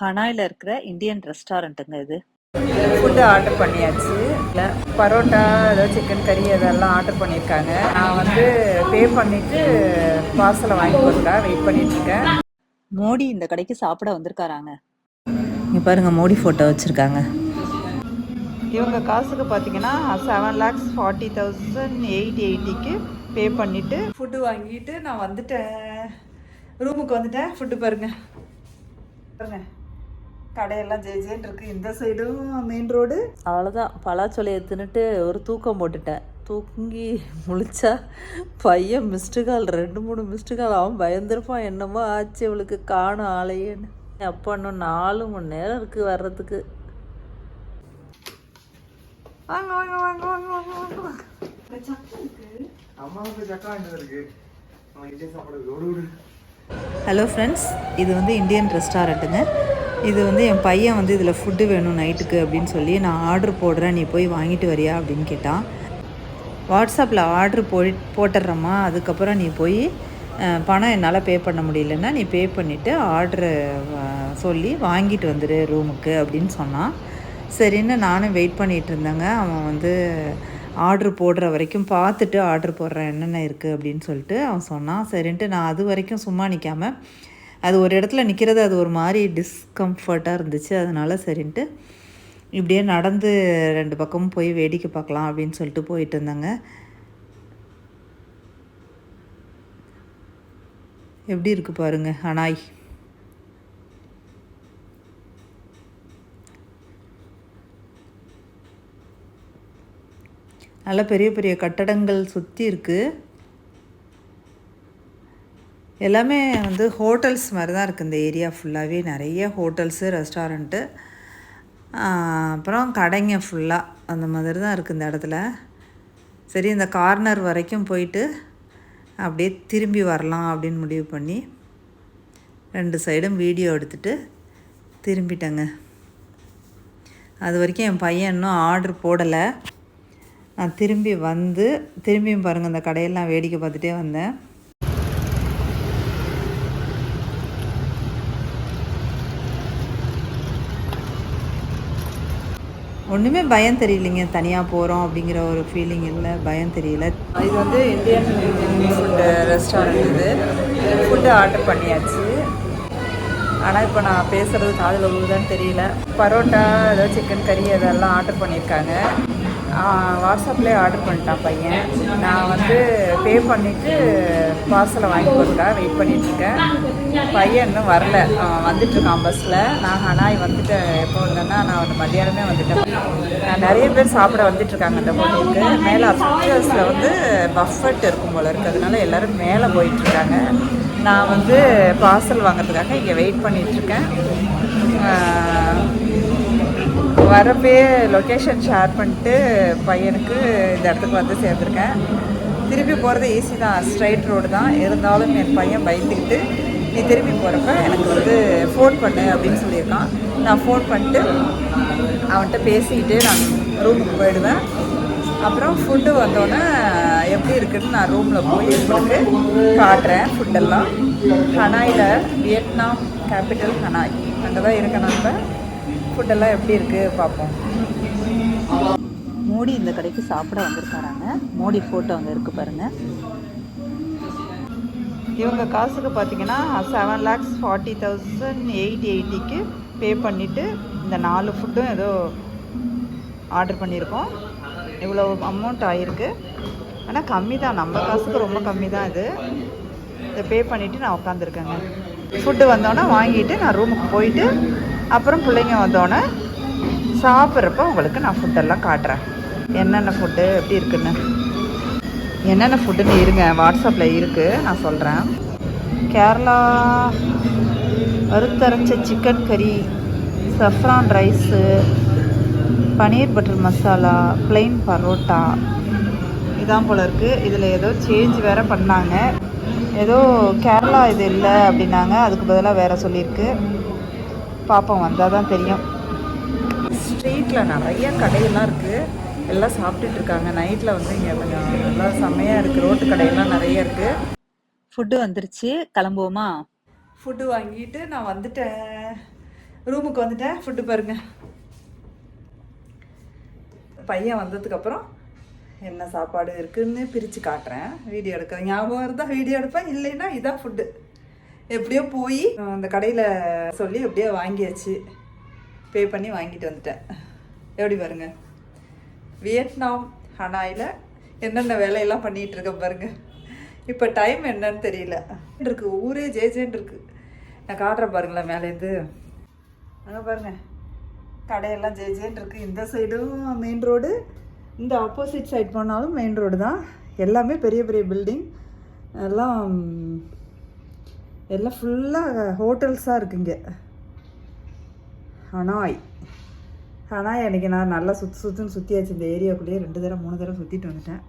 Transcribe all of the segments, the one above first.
ஹனாயில் இருக்கிற இந்தியன் ரெஸ்டாரண்ட்டுங்க இது. Food order பண்ணியாச்சு. இல்லை பரோட்டா ஏதாவது சிக்கன் கறி அதெல்லாம் ஆர்டர் பண்ணியிருக்காங்க. நான் வந்து பே பண்ணிவிட்டு பார்சலை வாங்கி கொடுத்தா வெயிட் பண்ணிட்டுருக்கேன் மோடி இந்த கடைக்கு சாப்பிட வந்திருக்காராங்க. இங்கே பாருங்கள் மோடி ஃபோட்டோ வச்சுருக்காங்க. இவங்க காசுக்கு பார்த்தீங்கன்னா seven lakhs forty thousand eight எயிட்டிக்கு pay பண்ணிவிட்டு ஃபுட்டு வாங்கிட்டு நான் வந்துட்டேன். ரூமுக்கு வந்துட்டேன். ஃபுட்டு பாருங்க. பாருங்க. கடையெல்லாம் ஜே ஜேன்னு இருக்கு. இந்த சைடும் மெயின் ரோடு அவ்வளோதான் பலாச்சொலையை தின்னுட்டு ஒரு தூக்கம் போட்டுட்டேன். தூங்கி முழிச்சா பையன் மிஸ்டு கால் ரெண்டு மூணு மிஸ்டு கால் அவன் பயந்துருப்பான். என்னமோ ஆச்சு இவளுக்கு. காணும் ஆளையேன்னு. அப்போ இன்னும் நாலு மணி நேரம் இருக்குது வர்றதுக்கு. வாங்க வாங்க வாங்க வாங்க வாங்க வாங்க சக்கா இருக்கு. ஹலோ ஃப்ரெண்ட்ஸ் இது வந்து இந்தியன் ரெஸ்டாரண்ட்டுங்க இது வந்து என் பையன் வந்து இதில் ஃபுட்டு வேணும் நைட்டுக்கு அப்படின்னு சொல்லி நான் ஆர்டர் போடுறேன் நீ போய் வாங்கிட்டு வரியா? அப்படின்னு கேட்டான். வாட்ஸ்அப்பில் ஆர்டர் போய் போட்டுடுறம்மா. அதுக்கப்புறம் நீ போய் பணம் என்னால் பே பண்ண முடியலன்னா நீ பே பண்ணிவிட்டு ஆர்டரை சொல்லி வாங்கிட்டு வந்துடு ரூமுக்கு அப்படின்னு சொன்னான். சரின்னு நானும் வெயிட் பண்ணிகிட்டு இருந்தேங்க. அவன் வந்து ஆர்டர் போடுற வரைக்கும் பார்த்துட்டு ஆர்டர் போடுறேன் என்னென்ன இருக்குது அப்படின்னு சொல்லிட்டு அவன் சொன்னான். சரின்ட்டு நான் அது வரைக்கும் சும்மா நிற்காமல் அது ஒரு இடத்துல நிற்கிறது அது ஒரு மாதிரி டிஸ்கம்ஃபர்ட்டாக இருந்துச்சு. அதனால சரின்ட்டு இப்படியே நடந்து ரெண்டு பக்கமும் போய் வேடிக்கை பார்க்கலாம் அப்படின்னு சொல்லிட்டு போயிட்டு இருந்தாங்க. எப்படி இருக்கு பாருங்க அனாய். நல்ல பெரிய பெரிய கட்டடங்கள் சுற்றி இருக்குது எல்லாமே வந்து ஹோட்டல்ஸ் மாதிரி தான் இருக்குது இந்த ஏரியா ஃபுல்லாகவே நிறைய ஹோட்டல்ஸு ரெஸ்டாரண்ட்டு. அப்புறம் கடைங்க ஃபுல்லாக அந்த மாதிரி தான் இருக்குது இந்த இடத்துல. சரி இந்த கார்னர் வரைக்கும் போயிட்டு அப்படியே திரும்பி வரலாம் அப்படின்னு முடிவு பண்ணி ரெண்டு சைடும் வீடியோ எடுத்துகிட்டு திரும்பிட்டேங்க. அது வரைக்கும் என் பையன் இன்னும் ஆர்டர் போடலை. நான் திரும்பி வந்து திரும்பியும் பாருங்கள் இந்த கடையெல்லாம் வேடிக்கை பார்த்துட்டே வந்தேன். ஒன்றுமே பயம் தெரியலைங்க. தனியாக போகிறோம் அப்படிங்கிற ஒரு ஃபீலிங் இல்லை. பயம் தெரியல. இது வந்து இந்தியன் ஃபுட்டு ரெஸ்டாரண்ட் இது. ஃபுட்டு ஆர்டர் பண்ணியாச்சு. ஆனால் இப்போ நான் பேசுகிறது காதில் விழுதான்னு தெரியல. பரோட்டா ஏதோ சிக்கன் கறி அதெல்லாம் ஆர்டர் பண்ணியிருக்காங்க. வாட்ஸ்அப்லேயே ஆர்டர் பண்ணிட்டான் பையன். நான் வந்து பே பண்ணிவிட்டு பார்சலை வாங்கி கொடுத்தா வெயிட் பண்ணிகிட்ருக்கேன் பையன் இன்னும் வரல. அவன் வந்துட்டுருக்கான் பஸ்ஸில் நான் ஆனால் வந்துட்டு எப்போ வந்தேன்னா நான் வந்து மத்தியானமே வந்துட்டேன். நான் நிறைய பேர் சாப்பிட வந்துட்டுருக்காங்க அந்த ஹோட்டலுக்கு மேலே அப்டர்ஸில் வந்து பஃபட் இருக்கும் போல இருக்கிறதுனால எல்லோரும் மேலே போயிட்டுருக்காங்க நான் வந்து பார்சல் வாங்குறதுக்காக இங்கே வெயிட் பண்ணிகிட்ருக்கேன் வரப்பே லொக்கேஷன் ஷேர் பண்ணிட்டு பையனுக்கு இந்த இடத்துக்கு வந்து சேர்ந்துருக்கேன். திருப்பி போகிறது ஈஸி தான். ஸ்ட்ரைட் ரோடு தான். இருந்தாலும் என் பையன் பயந்துக்கிட்டு நீ திரும்பி போகிறப்ப எனக்கு வந்து ஃபோன் பண்ணு அப்படின்னு சொல்லியிருக்கான். நான் ஃபோன் பண்ணிட்டு அவன்கிட்ட பேசிக்கிட்டு நான் ரூமுக்கு போயிடுவேன். அப்புறம் ஃபுட்டு வந்தோடனே எப்படி இருக்குன்னு நான் ரூமில் போய் உங்களுக்கு காட்டுறேன் ஃபுட்டெல்லாம் ஹனாயில் வியட்நாம் கேபிட்டல் ஹனாய். அங்கே தான் இருக்கேன் நம்ம ஃபுட்டெல்லாம் எப்படி இருக்குது பார்ப்போம். மோடி இந்த கடைக்கு சாப்பிட வந்திருக்காராங்க. மோடி ஃபோட்டோ அங்கே இருக்கு பாருங்க. இவங்க காசுக்கு பார்த்தீங்கன்னா seven lakhs forty thousand eight எயிட்டிக்கு pay பண்ணிவிட்டு இந்த நாலு ஃபுட்டும் ஏதோ ஆர்டர் பண்ணியிருக்கோம். இவ்வளோ அமௌண்ட் ஆகிருக்கு ஆனால் கம்மி தான் நம்ம காசுக்கு ரொம்ப கம்மி தான் இது. இதை பே பண்ணிவிட்டு நான் உட்காந்துருக்கேங்க ஃபுட்டு வந்தோன்னே வாங்கிட்டு நான் ரூமுக்கு போயிட்டு அப்புறம் பிள்ளைங்க வந்தோடனே சாப்பிட்றப்ப உங்களுக்கு நான் ஃபுட்டெல்லாம் காட்டுறேன். என்னென்ன ஃபுட்டு எப்படி இருக்குன்னு? என்னென்ன ஃபுட்டுன்னு இருங்க வாட்ஸ்அப்பில் இருக்குது நான் சொல்கிறேன் கேரளா வறுத்தரைச்ச சிக்கன் கறி saffron rice paneer butter masala plain parotta. இதான் போல் இருக்குது இதில் ஏதோ சேஞ்ச் வேறு பண்ணாங்க. ஏதோ கேரளா இது இல்லை அப்படின்னாங்க. அதுக்கு பதிலாக வேறு சொல்லியிருக்கு. பார்ப்போம் வந்தால் தான் தெரியும். ஸ்ட்ரீட்டில் நிறைய கடையெல்லாம் இருக்குது எல்லாம் சாப்பிட்டுட்டு இருக்காங்க. நைட்டில் வந்து இங்கே கொஞ்சம் நல்லா செம்மையாக இருக்குது ரோட்டு கடையெல்லாம் நிறைய இருக்குது ஃபுட்டு வந்துருச்சு. கிளம்புவோமா? ஃபுட்டு வாங்கிட்டு நான் வந்துட்டேன். ரூமுக்கு வந்துட்டேன். ஃபுட்டு பாருங்க. பையன் வந்ததுக்கப்புறம் என்ன சாப்பாடு இருக்குன்னு பிரித்து காட்டுறேன். வீடியோ எடுக்க. ஞாபகம் இருந்தால் வீடியோ எடுப்பேன். இல்லைன்னா இதான் ஃபுட்டு எப்படியோ போய் அந்த கடையில் சொல்லி எப்படியோ வாங்கியாச்சு. பே பண்ணி வாங்கிட்டு வந்துட்டேன். எப்படி பாருங்க. வியட்நாம் ஹனாயில் என்னென்ன வேலையெல்லாம் பண்ணிகிட்டு இருக்கேன் பாருங்க. இப்போ டைம் என்னன்னு தெரியல. இருக்கு ஊரே ஜேஜேன்னு இருக்கு. நான் காட்டுறேன் பாருங்களேன் மேலேருந்து அங்கே பாருங்க. கடையெல்லாம் ஜேஜேன்னு இருக்கு. இந்த சைடும் மெயின் ரோடு இந்த ஆப்போசிட் சைட் போனாலும் மெயின் ரோடு தான். எல்லாமே பெரிய பெரிய பில்டிங் எல்லாம் எல்லாம் ஃபுல்லாக ஹோட்டல்ஸாக இருக்குங்க. ஹனாய் ஹனாய் அன்றைக்கி நான் நல்லா சுற்று சுற்றுன்னு சுற்றியாச்சு இந்த ஏரியாவுக்குள்ளேயே ரெண்டு தடவை மூணு தடவை சுற்றிட்டு வந்துட்டேன்.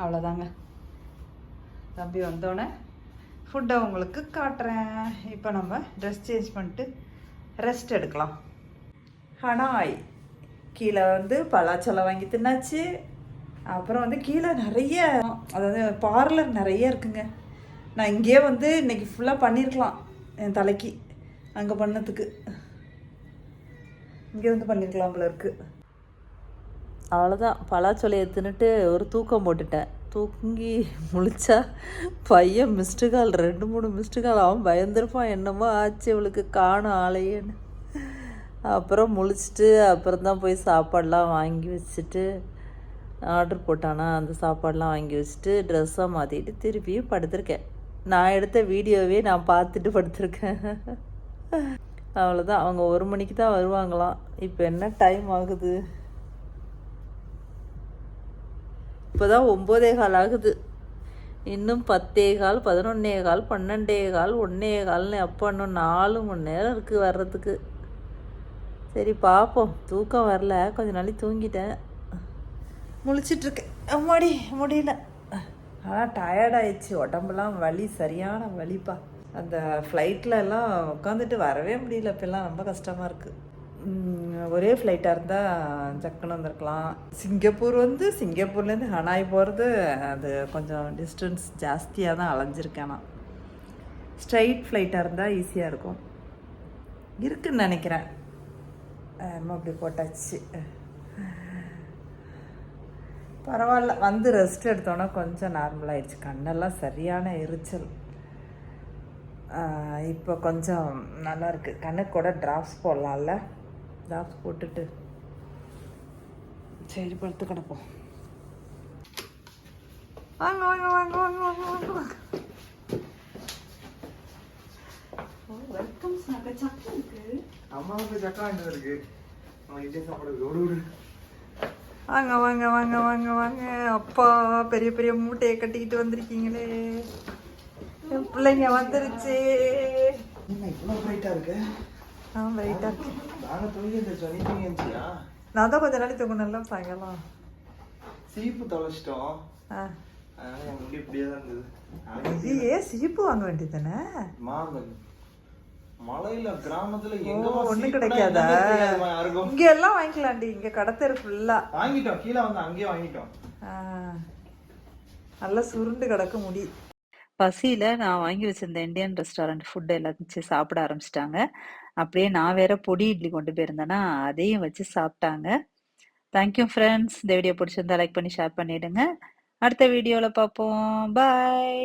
அவ்வளோதாங்க தம்பி வந்தோடனே ஃபுட்டை உங்களுக்கு காட்டுறேன். இப்போ நம்ம ட்ரெஸ் சேஞ்ச் பண்ணிட்டு ரெஸ்ட் எடுக்கலாம். ஹனாய் கீழே வந்து பலாச்சலம் வாங்கி தின்னாச்சு. அப்புறம் வந்து கீழே நிறைய அதாவது பார்லர் நிறைய இருக்குங்க. நான் இங்கேயே வந்து இன்னைக்கு ஃபுல்லாக பண்ணியிருக்கலாம் என் தலைக்கு. அங்கே பண்ணதுக்கு. இங்கே வந்து பண்ணியிருக்கலாம் போல இருக்குது அவ்வளோதான் பலாச்சொலையை தின்னுட்டு ஒரு தூக்கம் போட்டுட்டேன். தூங்கி முழிச்சா பையன் மிஸ்டு கால் ரெண்டு மூணு மிஸ்டு கால் அவன் பயந்துருப்பான் என்னமோ ஆச்சு இவளுக்கு காணும் ஆளையேன்னு. அப்புறம் முழிச்சிட்டு அப்புறம் தான் போய் சாப்பாடெலாம் வாங்கி வச்சுட்டு ஆர்டர் போட்டானா அந்த சாப்பாடெலாம் வாங்கி வச்சுட்டு ட்ரெஸ்ஸாக மாற்றிட்டு திருப்பியும் படுத்திருக்கேன். நான் எடுத்த வீடியோவே நான் பார்த்துட்டு படுத்திருக்கேன். அவ்வளோதான் அவங்க ஒரு மணிக்கு தான் வருவாங்களாம். இப்போ என்ன டைம் ஆகுது? இப்போ தான் ஒம்போதே கால் ஆகுது. இன்னும் பத்தே கால் பதினொன்னே கால் பன்னெண்டே கால் ஒன்னே கால்னு அப்போ இன்னும் நாலு மணி நேரம் இருக்குது வர்றதுக்கு. சரி பார்ப்போம். தூக்கம் வரல. கொஞ்ச நாளைக்கு தூங்கிட்டேன். முழிச்சிட்ருக்கேன் அம்மாடி முடியல. ஆனால் டயர்டாயிடுச்சு உடம்புலாம் வலி சரியான வலிப்பா. அந்த ஃப்ளைட்டில் எல்லாம் உட்காந்துட்டு வரவே முடியல. இப்போல்லாம் ரொம்ப கஷ்டமாக இருக்குது ஒரே ஃப்ளைட்டாக இருந்தால் ஜக்குன்னு வந்திருக்கலாம். சிங்கப்பூர் வந்து சிங்கப்பூர்லேருந்து ஹனாய் போகிறது அது கொஞ்சம் டிஸ்டன்ஸ் ஜாஸ்தியாக தான் அலைஞ்சிருக்கேன் நான். ஸ்ட்ரைட் ஃப்ளைட்டாக இருந்தால் ஈஸியாக இருக்கும். இருக்குன்னு நினைக்கிறேன். நம்ம அப்படி போட்டாச்சு. பரவாயில்ல. வந்து ரெஸ்ட் எடுத்தோன்னே கொஞ்சம் நார்மலாகிடுச்சு கண்ணெல்லாம் சரியான எரிச்சல். இப்போ கொஞ்சம் நல்லா இருக்கு. கண்ணுக்கு கூட ட்ராப்ஸ் போடலாம்ல? ட்ராப்ஸ் போட்டுட்டு சரி படுத்து கிடப்போம். வாங்க வாங்க வாங்க வாங்க வாங்க வாங்க வாங்க. வெல்கம் சக்கு இருக்கு. அம்மாவுக்கு சக்கா இருக்கு அவன் இட்லி சாப்பாடு ஓடு ஓடு வாங்க வாங்க வாங்க வாங்க வாங்க. அப்பா பெரிய பெரிய மூட்டையை கட்டிக்கிட்டு வந்திருக்கீங்களே. என் பிள்ளைங்க வந்துருச்சு. தூங்கி தூங்கி நான் தான் கொஞ்ச நாளைக்கு தூங்கணும்ல சாயங்காலம். சீப்பு தொலைச்சிட்டோம். இப்படியே தான் இருந்தது. இது ஏன் சிரிப்பு வாங்க வேண்டியது தானே? மாங்க மலையில கிராமத்துல எங்க ஒன்றும் கிடைக்காதா? இங்க எல்லாம் வாங்கிக்கலாண்டி இங்க கடத்தரு ஃபுல்லா வாங்கிட்டோம். கீழே வந்து அங்கேயே வாங்கிட்டோம். நல்லா சுருண்டு கிடக்க முடி. பசியில் நான் வாங்கி வச்சிருந்த இந்தியன் ரெஸ்டாரண்ட் ஃபுட் எல்லாத்தையும் சாப்பிட ஆரம்பிச்சிட்டாங்க. அப்படியே நான் வேற பொடி இட்லி கொண்டு போயிருந்தேன்னா அதையும் வச்சு சாப்பிட்டாங்க. தேங்க்யூ ஃப்ரெண்ட்ஸ் இந்த வீடியோ பிடிச்சிருந்தா லைக் பண்ணி ஷேர் பண்ணிடுங்க. அடுத்த வீடியோவில் பார்ப்போம். பாய்